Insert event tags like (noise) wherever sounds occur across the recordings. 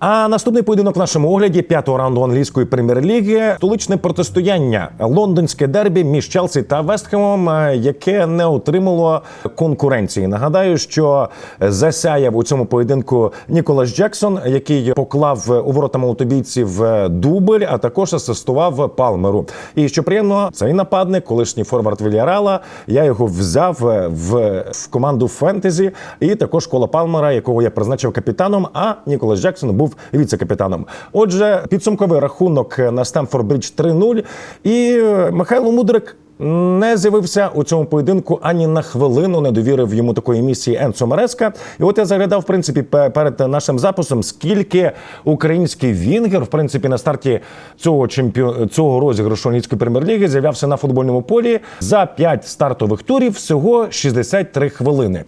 А наступний поєдинок в нашому огляді п'ятого раунду англійської прем'єр-ліги столичне протистояння лондонське дербі між Челсі та Вестхемом, е, яке не отримало конкуренції. Нагадаю, що засяяв у цьому поєдинку Ніколас Джексон, який поклав у ворота молотобійців е, дубль, а також асистував Палмеру. І що приємно, цей нападник, колишній форвард Вільярала, я його взяв е, в, в команду фентезі, і також кола Палмера, якого я призначив капітаном. А Ніколас Джексон був віце-капітаном. Отже, підсумковий рахунок на Стемфорд Бридж 3-0. І е, Михайло Мудрик. Не з'явився у цьому поєдинку ані на хвилину, не довірив йому такої місії Енцо Мереска. І от я заглядав в принципі перед нашим записом, скільки український вінгер, в принципі, на старті цього чемпіон цього розіграшу англійської прем'єр-ліги з'являвся на футбольному полі за 5 стартових турів всього 63 хвилини.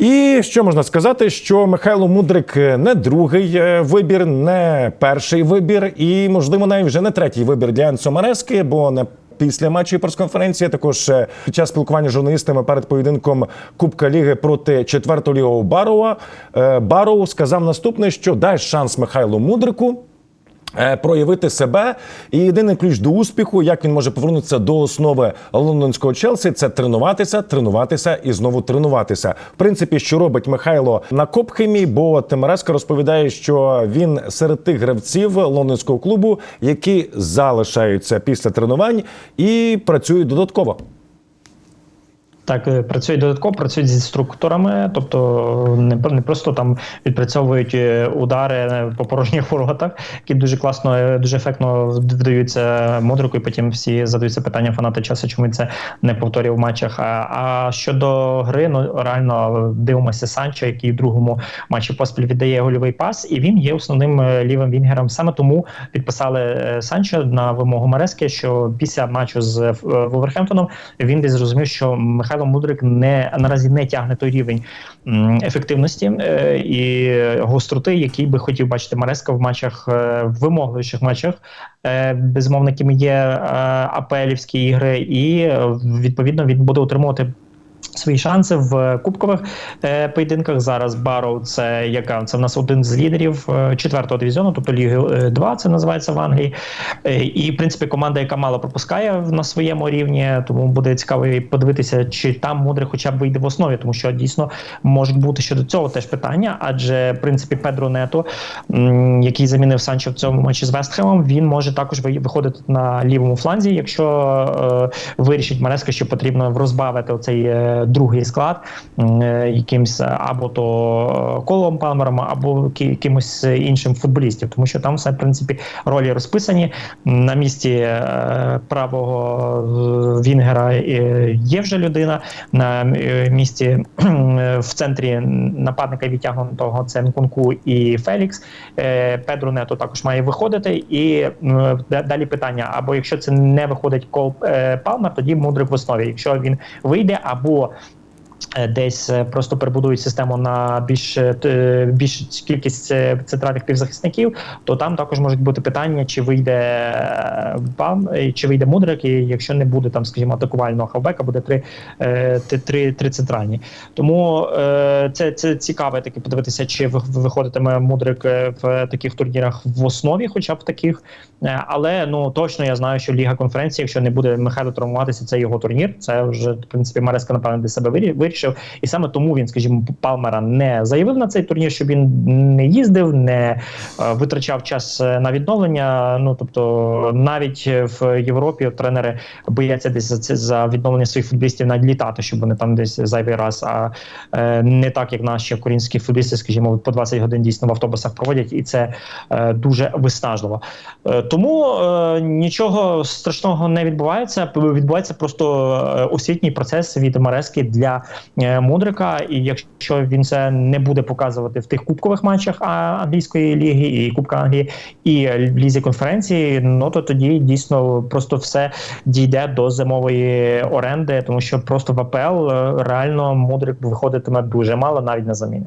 І що можна сказати, що Михайло Мудрик не другий е, вибір, не перший вибір, і можливо навіть вже не третій вибір для Енсо Марески, бо не. Після матчу і прес-конференції також е, під час спілкування з журналістами перед поєдинком Кубка Ліги проти четвертого лігу Барова е, Бароу сказав наступне, що дай шанс Михайлу Мудрику. Е, Проявити себе і єдиний ключ до успіху, як він може повернутися до основи лондонського Челсі, це тренуватися, тренуватися і знову тренуватися. В принципі, що робить Михайло на Копхемі, бо Темереска розповідає, що він серед тих гравців лондонського клубу, які залишаються після тренувань і працюють додатково. Так, е, працюють додатково, працюють зі структурами, тобто не, не просто там відпрацьовують е, удари по порожніх (laughs) воротах, які дуже класно, е, дуже ефектно вдаються модрику, і потім всі задаються питання фанати часу, чому це не повторює в матчах. А, а щодо гри, ну реально дивимося Санчо, який в другому матчі поспіль віддає гольовий пас, і він є основним е, лівим вінгером. Саме тому підписали е, Санчо на вимогу Марески, що після матчу з е, Вулверхемптоном він десь зрозумів, що Михайло Мудрик не наразі не тягне той рівень ефективності е, і гостроти, який би хотів бачити Мареска в матчах е, в вимогливіших матчах. Е, безумовно, якими є апелівські ігри, і відповідно він буде отримувати. Свої шанси в кубкових е, поєдинках зараз Бароу це яка це в нас один з лідерів е, четвертого дивізіону, тобто Ліги 2, це називається в Англії. Е, і в принципі команда, яка мало пропускає на своєму рівні, тому буде цікаво подивитися, чи там мудре хоча б вийде в основі, тому що дійсно можуть бути щодо цього теж питання. Адже в принципі Педро Нето, який замінив Санчо в цьому матчі з Вестхемом, він може також виходити на лівому фланзі, якщо е, вирішить Мареска, що потрібно розбавити оцей е, другий склад е, якимсь е, або то е, колом Палмером, або якимось іншим футболістів, тому що там все в принципі ролі розписані. На місці правого Вінгера є вже людина. На місці в центрі нападника відтягнутого це Нкунку і Фелікс. Педро Нето також має виходити. І далі питання: або якщо це не виходить Кол Палмер, тоді мудрик в основі. Якщо він вийде, або Десь е, просто перебудують систему на більш е, більш кількість е, центральних півзахисників, то там також можуть бути питання, чи вийде е, е, чи вийде мудрик, і якщо не буде там, скажімо, атакувального хавбека, буде три, е, три, три центральні. Тому е, це, це цікаво таки подивитися, чи ви- виходитиме мудрик е, в таких турнірах в основі, хоча б таких. Е, Але ну точно я знаю, що Ліга конференції, якщо не буде Михайло травмуватися, це його турнір. Це вже в принципі Мареска напевно для себе вирі- вирішив. І саме тому він, скажімо, Палмера не заявив на цей турнір, щоб він не їздив, не е, витрачав час е, на відновлення. Ну тобто, навіть в Європі тренери бояться десь за це за відновлення своїх футболістів навіть літати, щоб вони там десь зайвий раз. А е, не так, як наші українські футболісти, скажімо, по 20 годин дійсно в автобусах проводять, і це дуже виснажливо. Тому нічого страшного не відбувається. Відбувається просто освітній процес від Марески для Мудрика. І якщо він це не буде показувати в тих кубкових матчах англійської ліги і Кубка Англії, і лізі конференції, ну то тоді дійсно просто все дійде до зимової оренди, тому що просто в АПЛ е, реально Мудрик виходитиме дуже мало навіть на заміну.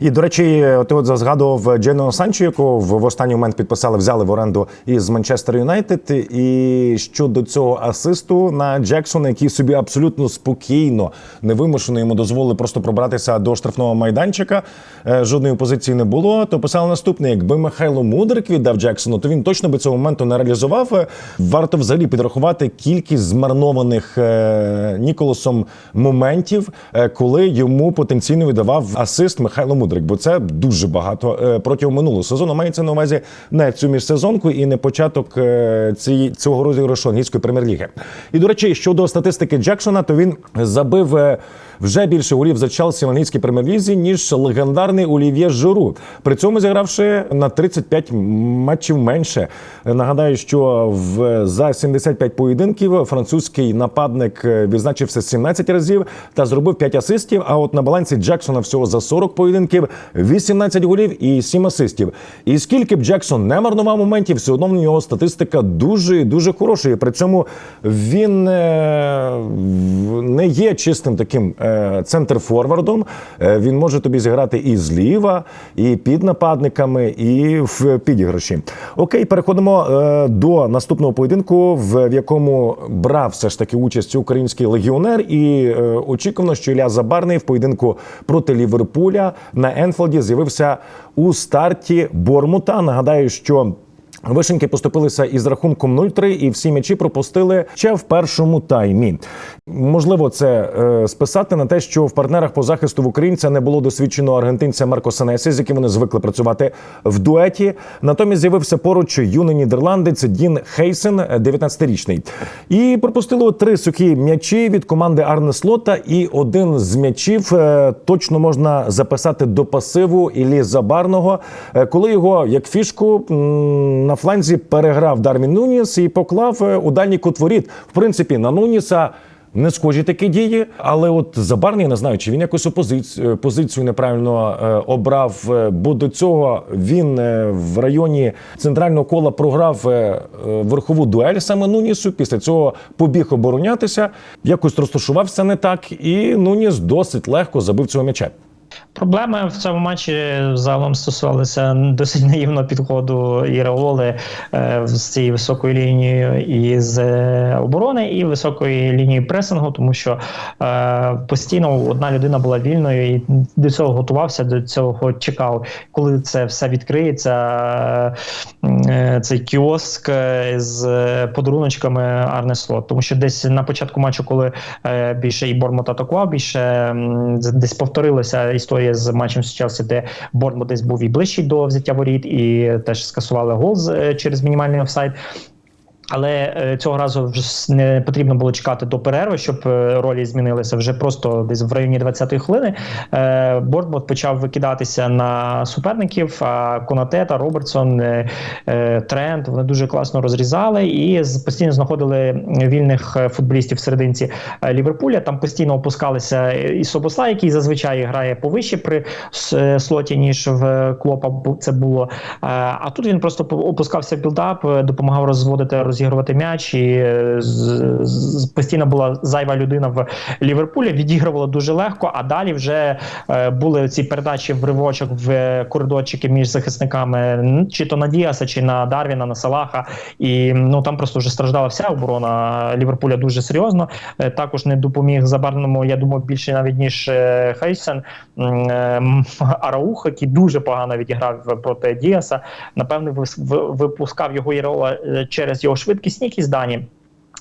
І до речі, ти от згадував Джену Санчо, яку в, останній момент підписали, взяли в оренду із Манчестер Юнайтед. І щодо цього асисту на Джексона, який собі абсолютно спокійно, невимушено йому дозволили просто пробратися до штрафного майданчика. е, Жодної позиції не було. То писали наступне: якби Михайло Мудрик віддав Джексону, то він точно би цього моменту не реалізував. Е, Варто взагалі підрахувати кількість змарнованих е, Ніколасом моментів, коли йому потенційно віддавав асист Мудрик, бо це дуже багато е, протягом минулого сезону. Мається на увазі не цю міжсезонку і не початок е, цієї цього розіграшу англійської прем'єр-ліги. І до речі, щодо статистики Джексона, то він забив. Е, Вже більше голів за Челсі в англійській прем'єр-лізі, ніж легендарний Олів'є Жиру. При цьому зігравши на 35 матчів менше. Нагадаю, що в за 75 поєдинків французький нападник е, відзначився 17 разів та зробив 5 асистів. А от на балансі Джексона всього за 40 поєдинків 18 голів і 7 асистів. І скільки б Джексон не марнував моментів, все одно в нього статистика дуже і дуже хороша. При цьому він е, не є чистим таким е, центр-форвардом. Е, Він може тобі зіграти і зліва, і під нападниками, і в підіграші. Окей, переходимо е, до наступного поєдинку, в, якому брав все ж таки участь український легіонер. І е, очікувано, що Ілля Забарний в поєдинку проти Ліверпуля на Енфілді з'явився у старті Бормута. Нагадаю, що Вишеньки поступилися із рахунком 0-3 і всі м'ячі пропустили ще в першому таймі. Можливо, це е, списати на те, що в партнерах по захисту в українця не було досвідченого аргентинця Марко Сенесі, з яким вони звикли працювати в дуеті. Натомість з'явився поруч юний нідерландець Дін Хейсен, е, 19-річний. І пропустили три сухі м'ячі від команди Арне Слота. І один з м'ячів е, точно можна записати до пасиву Іллі Забарного, е, коли його як фішку м, на фланзі переграв Дарвін Нуніс і поклав е, у дальній кут воріт. В принципі, на Нуніса. Не схожі такі дії, але от Забарний, не знаю, чи він якусь опозицію позицію неправильно е, обрав. е, Бо до цього він е, в районі центрального кола програв е, е, верхову дуель саме Нунісу. Після цього побіг оборонятися, якось розташувався не так, і Нуніс досить легко забив цього м'яча. Проблеми в цьому матчі загалом стосувалися досить наївного підходу Іреоли е, з цією високою лінією і з е, оборони, і високої лінії пресингу, тому що е, постійно одна людина була вільною і до цього готувався, до цього чекав. Коли це все відкриється, цей кіоск з подаруночками Арне Слот. Тому що десь на початку матчу, коли більше і Бормут атакував, більше десь повторилася історія з матчем з Челсі, де Борнмут десь був і ближчий до взяття воріт, і теж скасували гол з- е, через мінімальний офсайд. Але е, цього разу не потрібно було чекати до перерви, щоб е, ролі змінилися. Вже просто десь в районі 20-ї хвилини е, Бортмут почав викидатися на суперників. А Конате та Робертсон, Трент вони дуже класно розрізали і постійно знаходили вільних футболістів в Ліверпуля. Там постійно опускалися і Собосла, який зазвичай грає повище при слоті, ніж в Клопа це було. А тут він просто опускався в білдап, допомагав розводити, розігрувати м'яч. І е, постійно була зайва людина в Ліверпулі. Відігрувала дуже легко. А далі вже е, були ці передачі в ривочок в коридорчики між захисниками, чи то на Діаса, чи на Дарвіна, на Салаха. І ну там просто вже страждала вся оборона Ліверпуля дуже серйозно. Е, Також не допоміг забарному. Я думаю, більше навіть ніж е, Хейсен е, Араух, який дуже погано відіграв проти Діаса. Напевне, випускав його Іреола е, через його швидкісні якісь дані.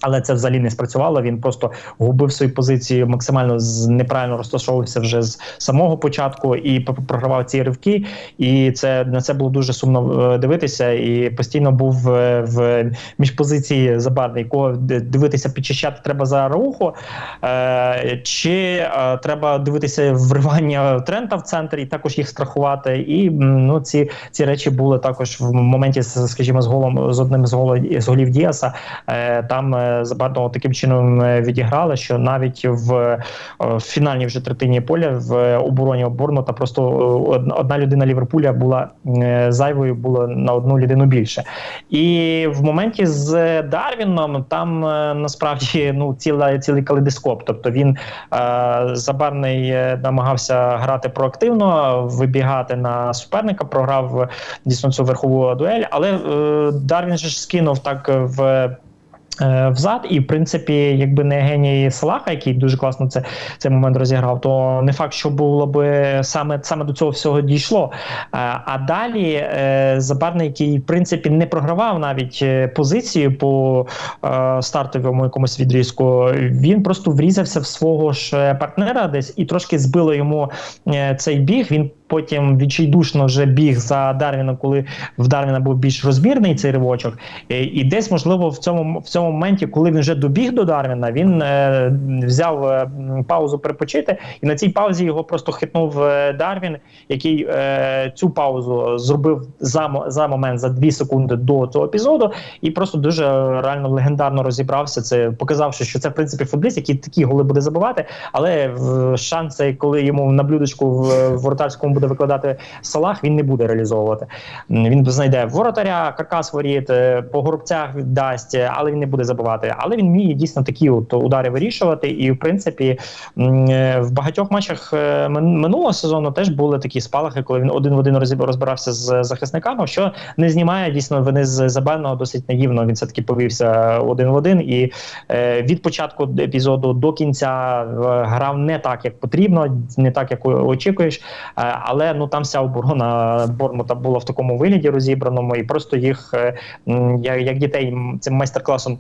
Але це взагалі не спрацювало. Він просто губив свої позиції, максимально неправильно розташовувався вже з самого початку і програвав ці ривки. І це на це було дуже сумно е, дивитися. І постійно був е, в міжпозиції забарний, кого дивитися, підчищати треба за Раухо, е, чи треба дивитися вривання Трента в центрі, і також їх страхувати. І ну ці, ці речі були також в моменті, скажімо, з голом з одним з голів з голів Діаса. Там Забарного таким чином е, відіграли, що навіть в, е, в фінальній вже третині поля в обороні Борнмута просто е, одна- людина Ліверпуля була е, зайвою, було на одну людину більше. І в моменті з Дарвіном там е, насправді ну ціла цілий калейдоскоп. Тобто він е, забарний е, намагався грати проактивно, вибігати на суперника, програв дійсно цю верхову дуель, але е, Дарвін же ж скинув так в. Е, Взад, і в принципі, якби не геній Салаха, який дуже класно це цей момент розіграв, то не факт, що було би саме саме до цього всього дійшло. Е, А далі е, Забарний, який в принципі не програвав навіть позицію по стартовому якомусь відрізку, він просто врізався в свого ж партнера десь і трошки збило йому цей біг. Він потім відчайдушно вже біг за Дарвіном, коли в Дарвіна був більш розмірний цей ривочок. І десь, можливо, в цьому в цьому моменті, коли він вже добіг до Дарвіна, він е, взяв е, паузу перепочити, і на цій паузі його просто хитнув е, Дарвін, який е, цю паузу зробив за, за момент за дві секунди до цього епізоду, і просто дуже реально легендарно розібрався. Це показавши, що це в принципі футболіст, який такі голи буде забивати, але в шанси, коли йому на блюдечку в, в воротарському буде викладати Салах, він не буде реалізовувати. Він знайде воротаря, каркас воріт, е, по горобцях віддасть, але він не буде забивати. Але він вміє дійсно такі от удари вирішувати. І в принципі е, в багатьох матчах е, минулого сезону теж були такі спалахи, коли він один в один розбирався з захисниками, що не знімає дійсно вини з Забельного досить наївно. Він все таки повівся один в один і е, від початку епізоду до кінця е, грав не так, як потрібно, не так, як очікуєш. Е, але ну там вся оборона Бормута була в такому вигляді розібраному, і просто їх е, як дітей цим майстер-класом.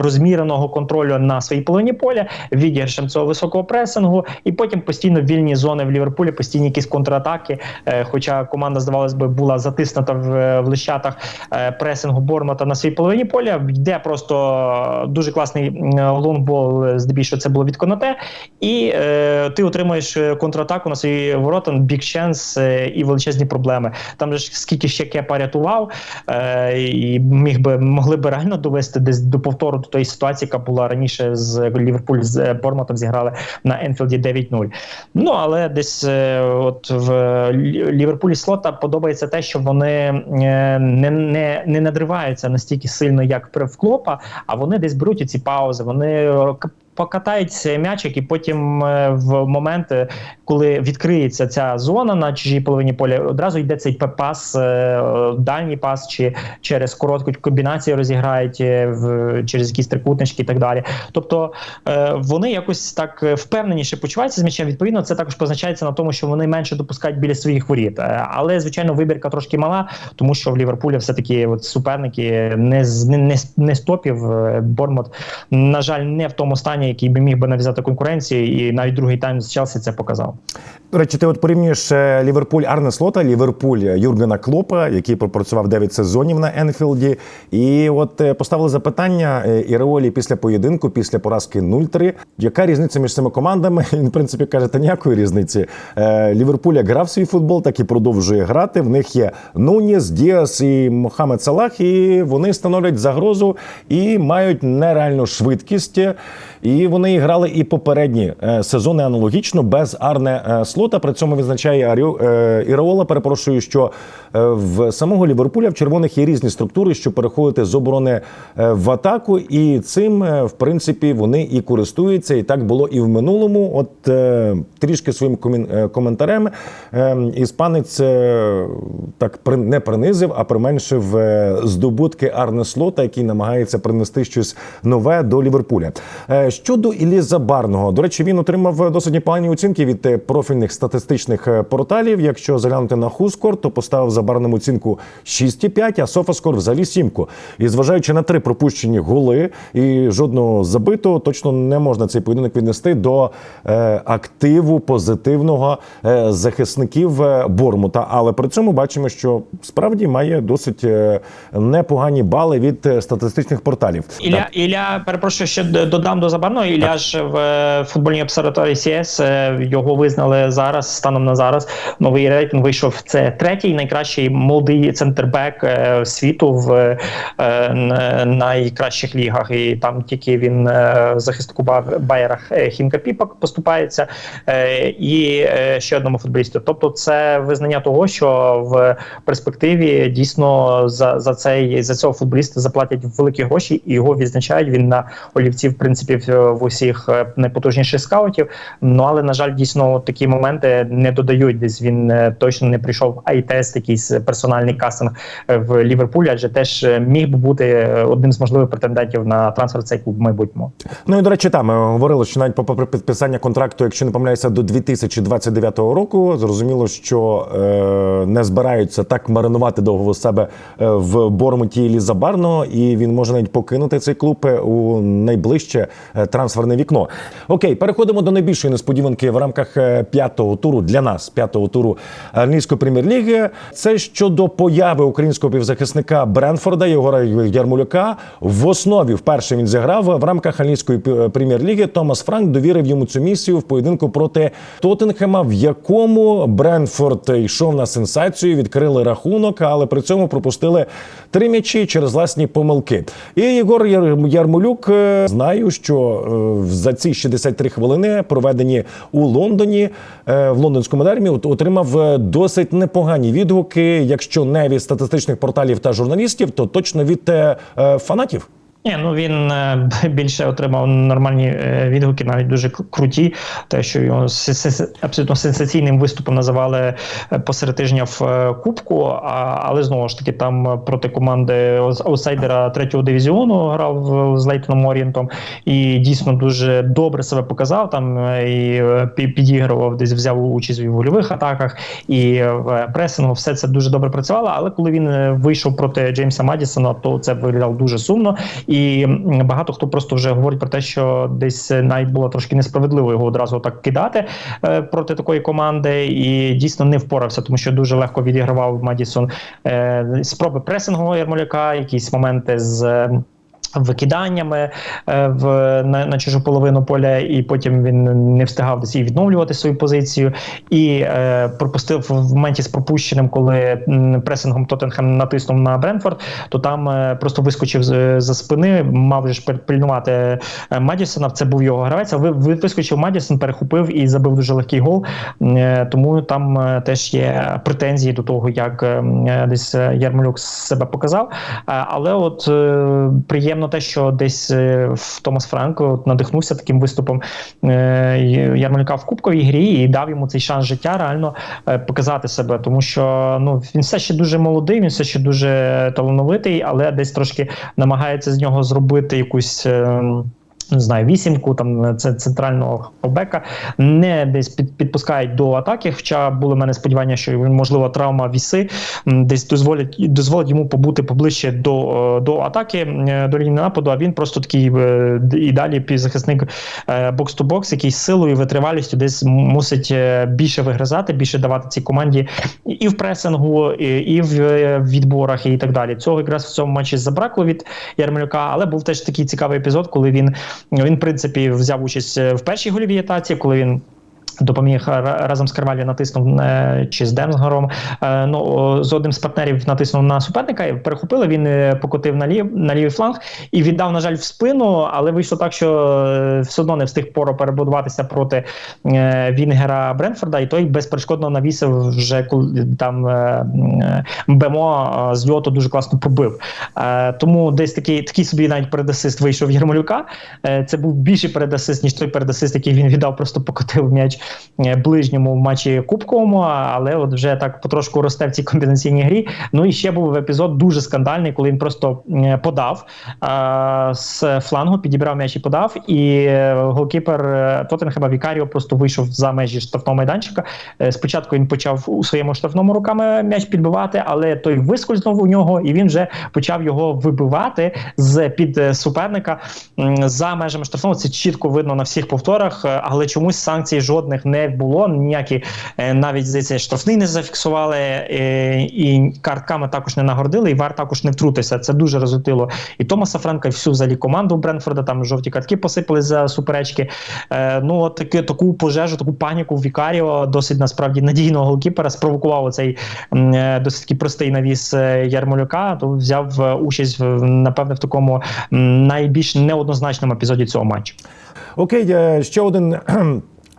Розміреного контролю на своїй половині поля, відіграшем цього високого пресингу, і потім постійно вільні зони в Ліверпулі, постійні якісь контратаки. Е, хоча команда, здавалось би, була затиснута в, в лищатах е, пресингу Бормота на своїй половині поля. Йде просто дуже класний лонгбол, е, здебільшого це було від Конате, і е, ти отримуєш е, контратаку на свої ворота, бік шенс е, і величезні проблеми. Там же ж скільки ще Кепа рятував, е, і міг би могли би реально довести десь до повтору тої ситуації, яка була раніше з Ліверпуль з е, Бормотом зіграли на Енфілді 9-0. Ну але десь е, от в Ліверпулі слота подобається те, що вони е, не, не, не надриваються настільки сильно, як в Клопа, а вони десь беруть ці паузи. Вони е, покатають м'ячик, і потім е, в моменти, коли відкриється ця зона на чужій половині поля, одразу йде цей пас, е, дальній пас, чи через коротку комбінацію розіграють е, в через якісь трикутнички і так далі. Тобто вони якось так впевненіше почуваються з м'ячем. Відповідно, це також позначається на тому, що вони менше допускають біля своїх воріт. Але звичайно, вибірка трошки мала, тому що в Ліверпулі все таки от суперники не не, не, з- не з топів. Е, на жаль, не в тому стані, який би міг би нав'язати конкуренцію, і навіть другий тайм з Челсі це показав. До речі, ти от порівнюєш е, Ліверпуль Арне Слота, Ліверпуль Юргена Клопа, який пропрацював 9 сезонів на Енфілді. І от е, поставили запитання е, Іреолі після поєдинку, після поразки 0-3. Яка різниця між цими командами? (laughs) Він, в принципі, каже, та ніякої різниці. Ліверпуль як грав свій футбол, так і продовжує грати. В них є Нуніс, Діас і Мохамед Салах, і вони становлять загрозу і мають нереальну швидкість. І вони грали і попередні е, сезони аналогічно без Арне е, Слота. При цьому відзначає Арю е, Іраола. Перепрошую, що в самого Ліверпуля в червоних є різні структури, щоб переходити з оборони в атаку, і цим в принципі вони і користуються. І так було і в минулому. От трішки своїм коментарем іспанець так при- не принизив, а применшив здобутки Арне Слота, який намагається принести щось нове до Ліверпуля. Щодо Іллі Забарного, до речі, він отримав досить непогані оцінки від е, профільних статистичних е, порталів. Якщо заглянути на Хускор, то поставив Забарному оцінку 6,5, а Софаскор взагалі сімку. І зважаючи на три пропущені голи і жодного забитого, точно не можна цей поєдинок віднести до е, активу позитивного е, захисників е, Бормута. Але при цьому бачимо, що справді має досить е, непогані бали від е, статистичних порталів. Ілля, Ілля, перепрошую, ще додам до Забарного, складно. Ілля ж в е, футбольній обсерваторії CS е, його визнали зараз, станом на зараз. Новий рейтинг вийшов. Це третій найкращий молодий центрбек е, світу в найкращих лігах. І там тільки він захиснику Ба- Байерах Хімка Піпак поступається, і ще одному футболісту. Тобто, це визнання того, що в перспективі дійсно за, за цей за цього футболіста заплатять великі гроші і його відзначають. Він на олівці, в принципі, в, усіх е, найпотужніших скаутів. Ну але на жаль, дійсно такі моменти не додають. Десь він е, точно не прийшов ай-тест, якийсь персональний кастинг е, в Ліверпулі, адже теж міг би бути одним з можливих претендентів на трансфер цей клуб в майбутньому. Ну і до речі, там говорили, що навіть попри підписання контракту, якщо не помиляюся, до 2029 року, зрозуміло, що е, не збираються так маринувати довго себе в Бормуті Ліза Барно, і він може навіть покинути цей клуб у найближче трансферне вікно. Окей, переходимо до найбільшої несподіванки в рамках е, п'ятого туру для нас, п'ятого туру англійської прем'єр-ліги. Це щодо появи українського півзахисника Бренфорда Єгора Ярмолюка. В основі вперше він зіграв в рамках англійської прем'єр-ліги. Томас Франк довірив йому цю місію в поєдинку проти Тоттенхема, в якому Бренфорд йшов на сенсацію, відкрили рахунок, але при цьому пропустили три м'ячі через власні помилки. І Єгор Ярмолюк е, знаю, що е, за ці 63 хвилини, проведені у Лондоні, е, в лондонському дермі, отримав е, досить непогані відгуки, якщо не від статистичних порталів та журналістів, то точно від е, е, фанатів. Ні, ну він е, (laughs) більше отримав нормальні е, відгуки, навіть дуже круті. Те, що його абсолютно сенсаційним виступом називали е, посеред тижня в Кубку. А, але знову ж таки, там проти команди аутсайдера третього дивізіону грав з Лейтоном Орієнтом і дійсно дуже добре себе показав. Там і підігрував, десь взяв участь в гольових атаках і в пресингу. Все це дуже добре працювало. Але коли він вийшов проти Джеймса Мадісона, то це виглядало дуже сумно. І багато хто просто вже говорить про те, що десь навіть було трошки несправедливо його одразу так кидати е, проти такої команди, і дійсно не впорався, тому що дуже легко відігравав Мадісон е, спроби пресингу Ярмоляка, якісь моменти з. Е, Викиданнями е, в на, на чужу половину поля, і потім він не встигав десь і відновлювати свою позицію, і е, пропустив в моменті з пропущеним, коли пресингом Тоттенхем натиснув на Бренфорд, то там е, просто вискочив з- за спини, мав же ж пильнувати е, Мадісона. Це був його гравець. а ви- ви- вискочив Мадісон, перехопив і забив дуже легкий гол. Е, Тому там е, теж є претензії до того, як е, е, десь е, Ярмолюк себе показав. Е, Але от е, приємно те, що десь е, в Томас Франко надихнувся таким виступом е, Ярмолюка в кубковій грі і дав йому цей шанс життя реально е, показати себе, тому що ну він все ще дуже молодий, він все ще дуже талановитий, але десь трошки намагається з нього зробити якусь. Не знаю, вісімку там це центрального хавбека не десь під, підпускають до атаки. Хоча були в мене сподівання, що можливо травма віси десь дозволять дозволить йому побути поближче до, е, до атаки е, до лінії нападу. А він просто такий е, і далі півзахисник бокс ту бокс, який силою витривалістю десь мусить більше вигризати, більше давати цій команді і- в пресингу, і, в відборах, і так далі. Цього якраз в цьому матчі забракло від Ярмолюка, але був теж такий цікавий епізод, коли він він, в принципі, взяв участь е, в першій гольовій атаці, коли він. Допоміг разом з Карвалі натиснув е, чи з Демсгором. Е, ну з одним з партнерів натиснув на суперника, і перехопили. Він е, покотив на лів на лівий фланг і віддав, на жаль, в спину. Але вийшло так, що е, все одно не встиг поро перебудуватися проти е, Вінгера Бренфорда, і той безперешкодно навісив вже там е, е, е, з льоту дуже класно побив. Е, тому десь такий такий собі навіть передасист вийшов. Е, це був більший передасист, ніж той передасист, який він віддав, просто покотив м'яч е, ближньому в матчі Кубковому, але от вже так потрошку росте в цій комбінаційній грі. Ну і ще був епізод дуже скандальний, коли він просто е, подав е, з флангу, підібрав м'яч і подав. І е, голкіпер е, Тоттенхема Вікаріо просто вийшов за межі штрафного майданчика. Е, Спочатку він почав у своєму штрафному руками м'яч підбивати, але той вискользнув у нього, і він вже почав його вибивати з під е, суперника за межами штрафного. Це чітко видно на всіх повторах, е, але чомусь санкцій жодних жодних не було. Ніякі е, навіть здається, штрафний не зафіксували, е, і картками також не нагородили, і вар також не втрутився. Це дуже розлютило і Томаса Франка, і всю взагалі команду Бренфорда. Там жовті картки посипали за суперечки. Е, ну от таки таку пожежу, таку паніку в Вікаріо, досить насправді надійного голкіпера спровокував цей досить такий простий навіс Ярмолюка. То взяв участь напевне в такому найбільш неоднозначному епізоді цього матчу. Окей, ще один.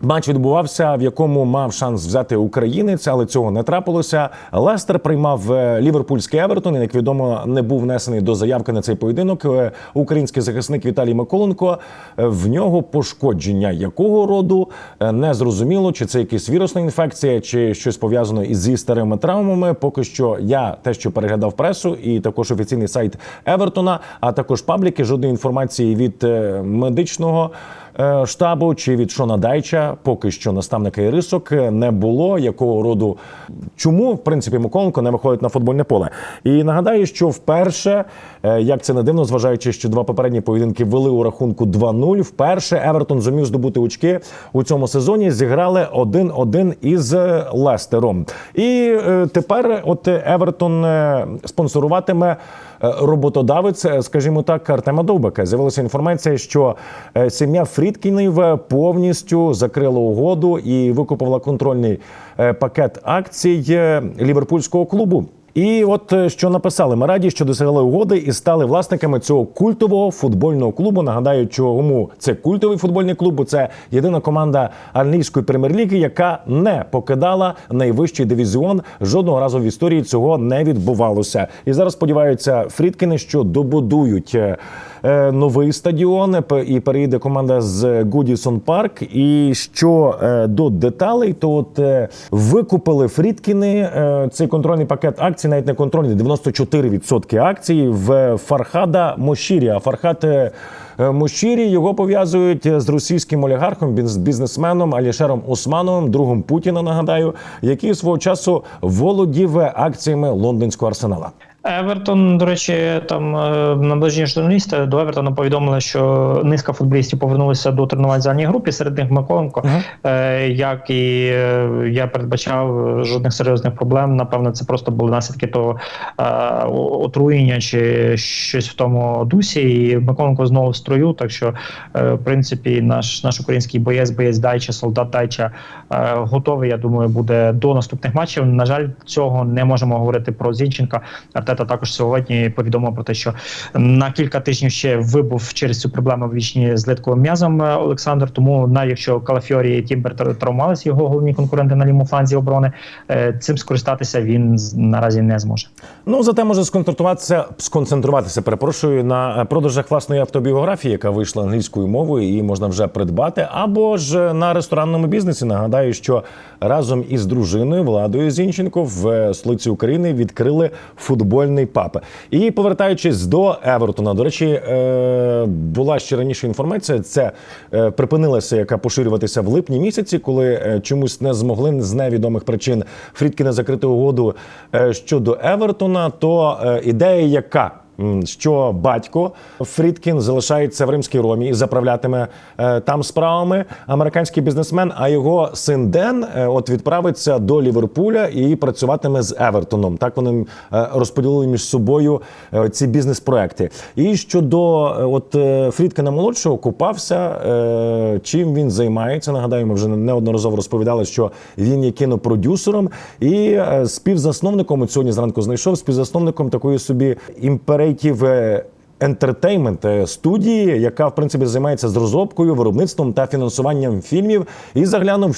Матч відбувався, в якому мав шанс взяти українець, але цього не трапилося. Лестер приймав е, ліверпульський Евертон. Як відомо, не був внесений до заявки на цей поєдинок. Е, Український захисник Віталій Миколенко. е, В нього пошкодження якого роду не зрозуміло, чи це якась вірусна інфекція, чи щось пов'язано із старими травмами. Поки що я те, що переглядав пресу, і також офіційний сайт Евертона, а також пабліки. Жодної інформації від медичного штабу чи від Шона Дайча, поки що наставника і рисок е, не було. Якого роду чому в принципі Миколенко не виходить на футбольне поле? І нагадаю, що вперше, е, як це не дивно, зважаючи, що два попередні поєдинки вели у рахунку 2-0, вперше Евертон зумів здобути очки у цьому сезоні. Зіграли 1-1 із е, Лестером. І е, тепер, от е, Евертон е, спонсоруватиме. Е, Роботодавець, е, скажімо так, Артема Довбика. З'явилася інформація, що е, сім'я Фрідкінів е, повністю закрила угоду і викупила контрольний пакет акцій ліверпульського клубу. І от е, що написали, ми раді, що досягли угоди і стали власниками цього культового футбольного клубу. Нагадаю, чому це культовий футбольний клуб. бо Це єдина команда англійської прем'єр-ліги, яка не покидала найвищий дивізіон. Жодного разу в історії цього не відбувалося. І зараз сподіваються Фрідкіни, що добудують. Е, Новий стадіон е, і переїде команда з Гудісон Парк. І що е, до деталей, то от викупили Фрідкіни е, цей контрольний пакет акцій, навіть не контрольний, 94% акцій в Фархада Мошірі. А Фархад Мошірі його пов'язують з російським олігархом, біз- бізнесменом Алішером Османовим, другом Путіна. Нагадаю, який свого часу володів акціями лондонського арсенала. Евертон, до речі, там е, наближені журналісти до Евертона повідомили, що низка футболістів повернулися до тренувань зальній групі. Серед них Миколенко. Е, як і е, я передбачав, жодних серйозних проблем. Напевно, це просто були наслідки того е, отруєння чи щось в тому дусі. І Миколенко знову в строю. Так що, в принципі, наш наш український боєць, боєць Дайча, солдат Дайча готовий. Я думаю, буде до наступних матчів. На жаль, цього не можемо говорити про Зінченка. Артета також сьогодні повідомив про те, що на кілька тижнів ще вибув через цю проблему в вічні з литковим м'язом е, Олександр. Тому навіть якщо Калафіорі і Тімбер тр- його головні конкуренти на лівому фланзі оборони, е, цим скористатися він наразі не зможе. Ну зате може сконцентруватися, сконцентруватися, перепрошую, на продажах власної автобіографії, яка вийшла англійською мовою, її можна вже придбати, або ж на ресторанному бізнесі. Нагадаю, що разом із дружиною Владою Зінченко в столиці України відкрили футбольний папа. І повертаючись до Евертона, до речі, е, була ще раніше інформація. Це е, припинилася, яка поширюватися в липні місяці, коли е, чомусь не змогли з невідомих причин Фрідкіна закрити угоду щодо Евертона. То ідея яка? Що батько Фрідкін залишається в римській ромі і заправлятиме е, там справами американський бізнесмен, а його син Ден е, от відправиться до Ліверпуля і працюватиме з Евертоном. Так вони е, розподілили між собою ці бізнес-проекти. І щодо от Фрідкіна молодшого купався, чим він займається. Нагадаю, ми вже неодноразово розповідали, що він є кінопродюсером і співзасновником. От сьогодні зранку знайшов співзасновником такої собі імперейтів. Е, Ентертеймент е, студії, яка в принципі займається з розробкою, виробництвом та фінансуванням фільмів, і заглянув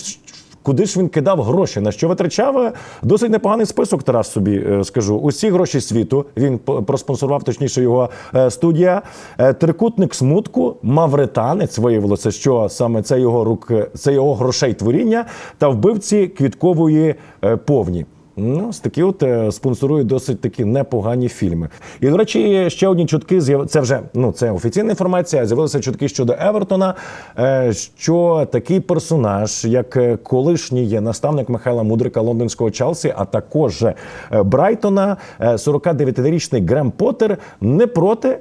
Куди ж він кидав гроші? На що витрачав? Е, Досить непоганий список. Тарас собі е, скажу. Усі гроші світу. Він проспонсорував, точніше, його е, студія. Е, Трикутник смутку, мавританець виявилося, що саме це його рук, це його грошей творіння та вбивці квіткової е, повні. Ну, ось такі от е, спонсорують досить такі непогані фільми. І, до речі, ще одні чутки це вже ну це офіційна інформація. З'явилися чутки щодо Евертона, е, що такий персонаж, як е, колишній наставник Михайла Мудрика лондонського Челсі, а також Брайтона, е, 49-річний Грем Поттер, не проти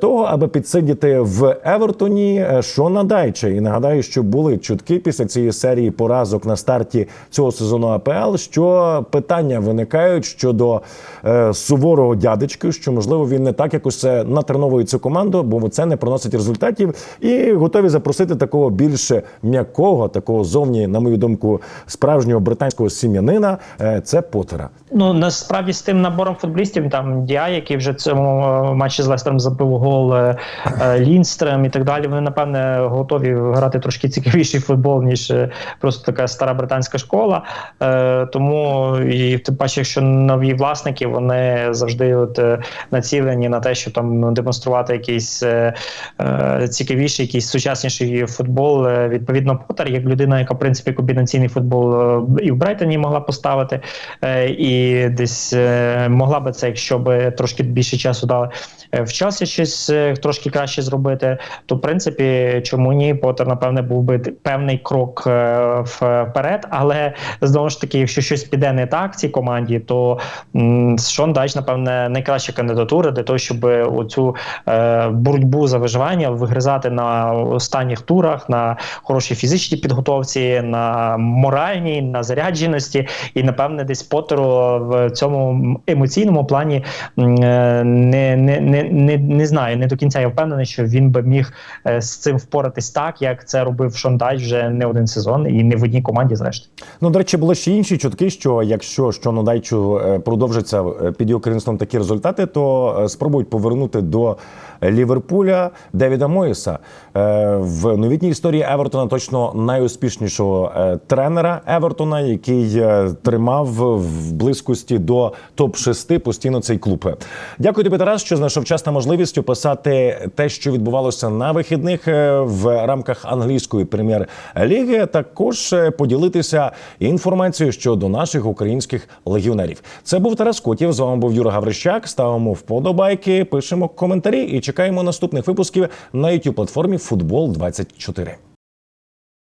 того, аби підсидіти в Евертоні е, Шона Дайча. І нагадаю, що були чутки після цієї серії поразок на старті цього сезону АПЛ, що питання виникають щодо е, суворого дядечки, що можливо він не так якось е, натреновує цю команду, бо це не приносить результатів, і готові запросити такого більш м'якого, такого зовні, на мою думку, справжнього британського сім'янина. е, Це Поттера. Ну насправді з тим набором футболістів, там Діа, який вже в цьому е, матчі з Лестером забив гол е, е, Лінстрем і так далі. Вони напевне готові грати трошки цікавіший футбол, ніж е, просто така стара британська школа. Тому і тим паче, якщо нові власники, вони завжди от націлені на те, щоб там демонструвати якийсь цікавіший, якийсь сучасніший футбол. Відповідно, Поттер, як людина, яка в принципі комбінаційний футбол і в Брайтоні могла поставити, і десь могла би це, якщо би трошки більше часу дали в часі щось е, трошки краще зробити. То в принципі, чому ні, Поттер, напевне, був би певний крок е, вперед. Але знову ж таки, якщо щось піде не так цій команді, то Шон Дач, напевне, найкраща кандидатура для того, щоб оцю е, боротьбу за виживання вигризати на останніх турах, на хорошій фізичній підготовці, на моральній, на зарядженості, і напевне, десь Поттеру в цьому емоційному плані м, е, не, не, не, не, не знаю, не до кінця я впевнений, що він би міг е, з цим впоратись так, як це робив Шондач вже не один сезон і не в одній команді, зрештою. Ну, до речі, були ще інші чутки, що якщо Щону Дайчу е, продовжиться е, під його керівництвом такі результати, то спробують повернути до Ліверпуля Девіда Моїса в новітній історії Евертона точно найуспішнішого тренера Евертона, який тримав в близькості до топ 6 постійно цей клуб. Дякую тобі, Тарас, що знайшов час та можливість описати те, що відбувалося на вихідних е, в рамках англійської прем'єр-ліги. Також е, поділитися інформацією щодо наших українських легіонерів. Це був Тарас Котів. З вами був Юра Гаврищак. Ставимо вподобайки, пишемо коментарі і чекаємо наступних випусків на youtube платформі Футбол 24